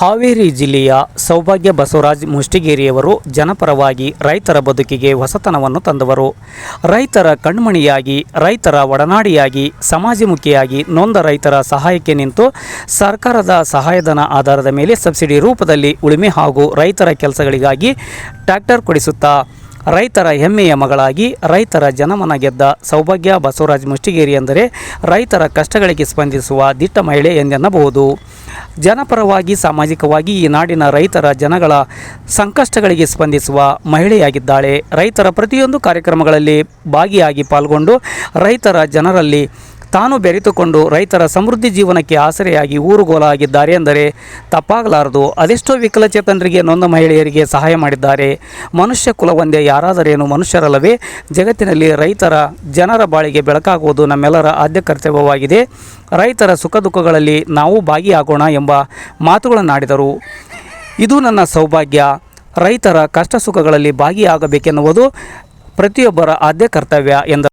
ಹಾವೇರಿ ಜಿಲ್ಲೆಯ ಸೌಭಾಗ್ಯ ಬಸವರಾಜ್ ಮುಷ್ಟಿಗೇರಿಯವರು ಜನಪರವಾಗಿ ರೈತರ ಬದುಕಿಗೆ ಹೊಸತನವನ್ನು ತಂದವರು. ರೈತರ ಕಣ್ಮಣಿಯಾಗಿ, ರೈತರ ಒಡನಾಡಿಯಾಗಿ, ಸಮಾಜಮುಖಿಯಾಗಿ ನೊಂದ ರೈತರ ಸಹಾಯಕ್ಕೆ ನಿಂತು ಸರ್ಕಾರದ ಸಹಾಯಧನ ಆಧಾರದ ಮೇಲೆ ಸಬ್ಸಿಡಿ ರೂಪದಲ್ಲಿ ಉಳುಮೆ ಹಾಗೂ ರೈತರ ಕೆಲಸಗಳಿಗಾಗಿ ಟ್ರ್ಯಾಕ್ಟರ್ ಕೊಡಿಸುತ್ತಾ ರೈತರ ಹೆಮ್ಮೆಯ ಮಗಳಾಗಿ ರೈತರ ಜನಮನ ಗೆದ್ದ ಸೌಭಾಗ್ಯ ಬಸವರಾಜ್ ಮುಷ್ಟಿಗೇರಿ ಎಂದರೆ ರೈತರ ಕಷ್ಟಗಳಿಗೆ ಸ್ಪಂದಿಸುವ ದಿಟ್ಟ ಮಹಿಳೆ ಎಂದೆನ್ನಬಹುದು. ಜನಪರವಾಗಿ, ಸಾಮಾಜಿಕವಾಗಿ ಈ ನಾಡಿನ ರೈತರ ಜನಗಳ ಸಂಕಷ್ಟಗಳಿಗೆ ಸ್ಪಂದಿಸುವ ಮಹಿಳೆಯಾಗಿದ್ದಾಳೆ. ರೈತರ ಪ್ರತಿಯೊಂದು ಕಾರ್ಯಕ್ರಮಗಳಲ್ಲಿ ಭಾಗಿಯಾಗಿ ಪಾಲ್ಗೊಂಡು ರೈತರ ಜನರಲ್ಲಿ ತಾನು ಬೆರೆತುಕೊಂಡು ರೈತರ ಸಮೃದ್ಧಿ ಜೀವನಕ್ಕೆ ಆಸರೆಯಾಗಿ ಊರುಗೋಲಾಗಿದ್ದಾರೆ ಎಂದರೆ ತಪ್ಪಾಗಲಾರದು. ಅದೆಷ್ಟೋ ವಿಕಲಚೇತನರಿಗೆ, ನೊಂದ ಮಹಿಳೆಯರಿಗೆ ಸಹಾಯ ಮಾಡಿದ್ದಾರೆ. ಮನುಷ್ಯ ಕುಲವೊಂದೇ ಯಾರಾದರೇನು ಮನುಷ್ಯರಲ್ಲವೇ? ಜಗತ್ತಿನಲ್ಲಿ ರೈತರ, ಜನರ ಬಾಳಿಗೆ ಬೆಳಕಾಗುವುದು ನಮ್ಮೆಲ್ಲರ ಆದ್ಯ ಕರ್ತವ್ಯವಾಗಿದೆ. ರೈತರ ಸುಖ ದುಃಖಗಳಲ್ಲಿ ನಾವು ಭಾಗಿಯಾಗೋಣ ಎಂಬ ಮಾತುಗಳನ್ನಾಡಿದರು ಇದು ನನ್ನ ಸೌಭಾಗ್ಯ. ರೈತರ ಕಷ್ಟ ಸುಖಗಳಲ್ಲಿ ಭಾಗಿಯಾಗಬೇಕೆನ್ನುವುದು ಪ್ರತಿಯೊಬ್ಬರ ಆದ್ಯ ಕರ್ತವ್ಯ ಎಂದ